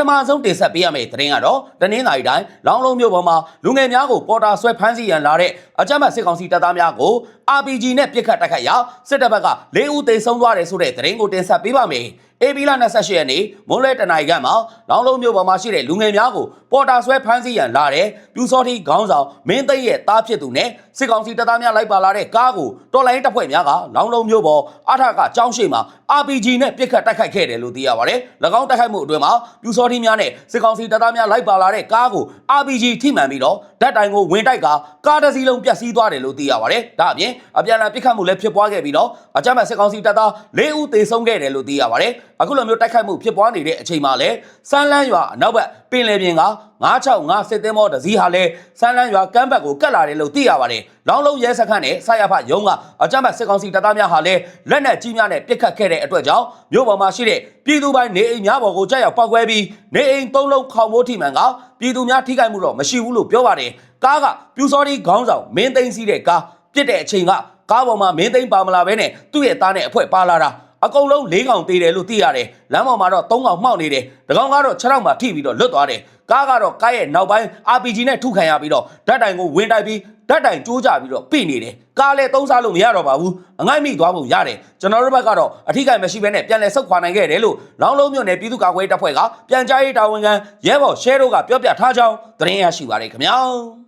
ပထမဆုံးတင်ဆက်ပေးရမယ့်သတင်းကတော့တနင်္လာရီတိုင်းလောင်းလုံးမြို့ပေါ်မှာလူငယ်များကိုပေါ်တာဆွဲဖမ်းဆီးရန်လာတဲ့ အကြမ်းဖက်စစ်ကောင်စီတပ်သားများကို RPG နဲ့ပစ်ခတ်တိုက်ခိုက်ရာစစ်တပ်ဘက်က၄ဦးသေဆုံးသွားတယ်ဆိုတဲ့သတင်းကိုတင်ဆက်ပေးပါမယ်။ AB လ28ရက်နေ့မွန်းလွဲတနင်္လာရီကမှလောင်းလုံးမြို့ပေါ်မှာရှိတဲ့လူငယ်များကိုပေါ်တာဆွဲဖမ်းဆီးရန်လာတဲ့ပြူစောတိခေါင်းဆောင်မင်းသိန်းရဲ့တားဖြစ်သူနဲ့စစ်ကောင်စီတပ်သားများလိုက်ပါလာတဲ့ကားကိုတော်လိုင်းတပ်ဖွဲ့များကလောင်းလုံးမြို့ပေါ်အထကကျောင်းရှိမှာ RPG နဲ့ပစ်ခတ်တိုက်ခိုက်ခဲ့တယ်လို့သိရပါတယ်။၎င်းတိုက်ခိုက်မှုအတွင်းမှာပြူစောတိများနဲ့စစ်ကောင်စီတပ်သားများလိုက်ပါလာတဲ့ကားကို RPG ထိမှန်ပြီးတော့ဓာတ်တိုင်ကိုဝင်တိုက်ကကားတစ်စီးလုံးပျက်စီးသွားတယ်လို့သိရပါတယ်။ဒါအပြင်အပြန်အလှန်ပစ်ခတ်မှုလည်းဖြစ်ပွားခဲ့ပြီးတော့အကြမ်းဖက်စစ်ကောင်စီတပ်သား၄ဦးသေဆုံးခဲ့တယ်လို့သိရပါတယ်။အခုလိုမျိုးတိုက်ခိုက်မှုဖြစ်ပွားနေတဲ့အချိန်မှာလည်းစမ်းလန်းရွာအနောက်ဘက်ပင်လယ်ပြင်က965စစ်သင်းမောတစည်းဟာလည်းစမ်းလန်းရွာကမ်းဘက်ကိုကတ်လာတယ်လို့သိရပါတယ်။လောင်းလုံးရဲစခန်းနဲ့ဆရာဖရုံးကအကြမ်းဖက်စစ်ကောင်စီတပ်သားများဟာလည်းလက်နက်ကြီးများနဲ့ပစ်ခတ်ခဲ့တဲ့အတွက်ကြောင့်မြို့ပေါ်မှာရှိတဲ့ပြည်သူပိုင်းနေအိမ်များပေါ်ကိုကြောက်ရောက်ပောက်ကွဲပြီးနေအိမ်သုံးလုံးခေါင်မိုးထိမှန်ကပြည်သူများထိခိုက်မှုတော့မရှိဘူးလို့ပြောပါတယ်။ ကားကပြူစောတိခေါင်းဆောင်မင်းသိန်းစီးတဲ့ကားပြစ်တဲ့အချိန်ကကားပေါ်မှာမင်းသိန်းပါမလာဘဲနဲ့သူ့ရဲ့သားနဲ့အဖွဲပါလာတာအကုန်လုံး၄កောင်သေးတယ်လို့သိရတယ်လမ်းပေါ်မှာတော့၃កောင်မှောက်နေတယ်တကောင်ကတော့6ရောက်မှထိပြီးတော့လွတ်သွားတယ်ကားကတော့ကားရဲ့နောက်ပိုင်း RPG နဲ့ထုခံရပြီးတော့ဓာတ်တိုင်ကိုဝင်တိုက်ပြီးဓာတ်တိုင်ကျိုးကြပြီးတော့ပြိနေတယ်ကားလည်းသုံးစားလို့မရတော့ပါဘူးအငိုက်မိသွားပုံရတယ်ကျွန်တော်တို့ဘက်ကတော့အထီးကမရှိဘဲနဲ့ပြန်လည်ဆုတ်ခွာနိုင်ခဲ့တယ်လို့လောင်းလုံးမြို့နယ်ပြည်သူ့ကာကွယ်ရေးတပ်ဖွဲ့ကပြန်ကြားရေးတာဝန်ခံရဲဘော်ရှဲတို့ကပြောပြထားကြောင်းသတင်းရရှိပါတယ်ခင်ဗျာ